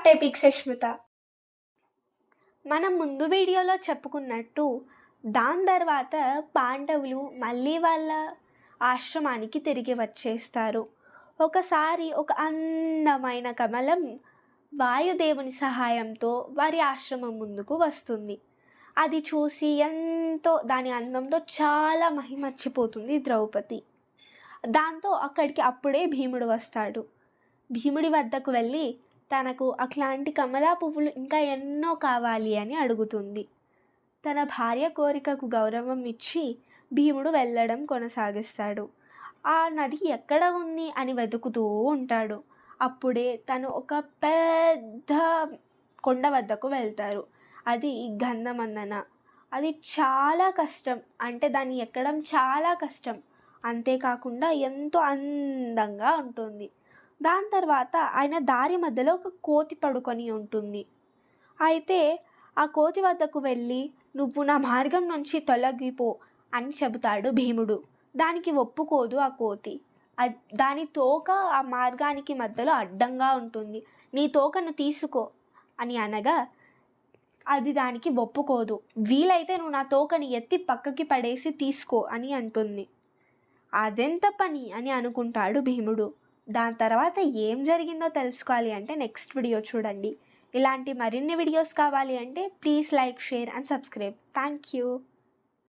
Hot epic Sushmita. మనం ముందు వీడియోలో చెప్పుకున్నట్టు దాని తర్వాత పాండవులు మళ్ళీ వాళ్ళ ఆశ్రమానికి తిరిగి వచ్చేస్తారు. ఒకసారి ఒక అందమైన కమలం వాయుదేవుని సహాయంతో వారి ఆశ్రమం ముందుకు వస్తుంది. అది చూసి ఎంతో దాని అందంతో చాలా మహిమర్చిపోతుంది ద్రౌపది. దాంతో అక్కడికి అప్పుడే భీముడు వస్తాడు. భీముడి వద్దకు వెళ్ళి తనకు అట్లాంటి కమలా పువ్వులు ఇంకా ఎన్నో కావాలి అని అడుగుతుంది. తన భార్య కోరికకు గౌరవం ఇచ్చి భీముడు వెళ్ళడం కొనసాగిస్తాడు. ఆ నది ఎక్కడ ఉంది అని వెతుకుతూ ఉంటాడు. అప్పుడే తను ఒక పెద్ద కొండ వద్దకు వెళ్తారు. అది గంధమన్నన అది చాలా కష్టం. అంటే దాన్ని ఎక్కడం చాలా కష్టం. అంతేకాకుండా ఎంతో అందంగా ఉంటుంది. దాని తర్వాత ఆయన దారి మధ్యలో ఒక కోతి పడుకొని ఉంటుంది. అయితే ఆ కోతి వద్దకు వెళ్ళి నువ్వు నా మార్గం నుంచి తొలగిపో అని చెబుతాడు భీముడు. దానికి ఒప్పుకోదు ఆ కోతి. దాని తోక ఆ మార్గానికి మధ్యలో అడ్డంగా ఉంటుంది. నీ తోకను తీసుకో అని అనగా అది దానికి ఒప్పుకోదు. వీలైతే నువ్వు నా తోకని ఎత్తి పక్కకి పడేసి తీసుకో అని అంటుంది. అదెంత పని అని అనుకుంటాడు భీముడు. దాని తర్వాత ఏం జరిగిందో తెలుసుకోవాలి అంటే నెక్స్ట్ వీడియో చూడండి. ఇలాంటి మరిన్ని వీడియోస్ కావాలి అంటే please like share and subscribe. Thank you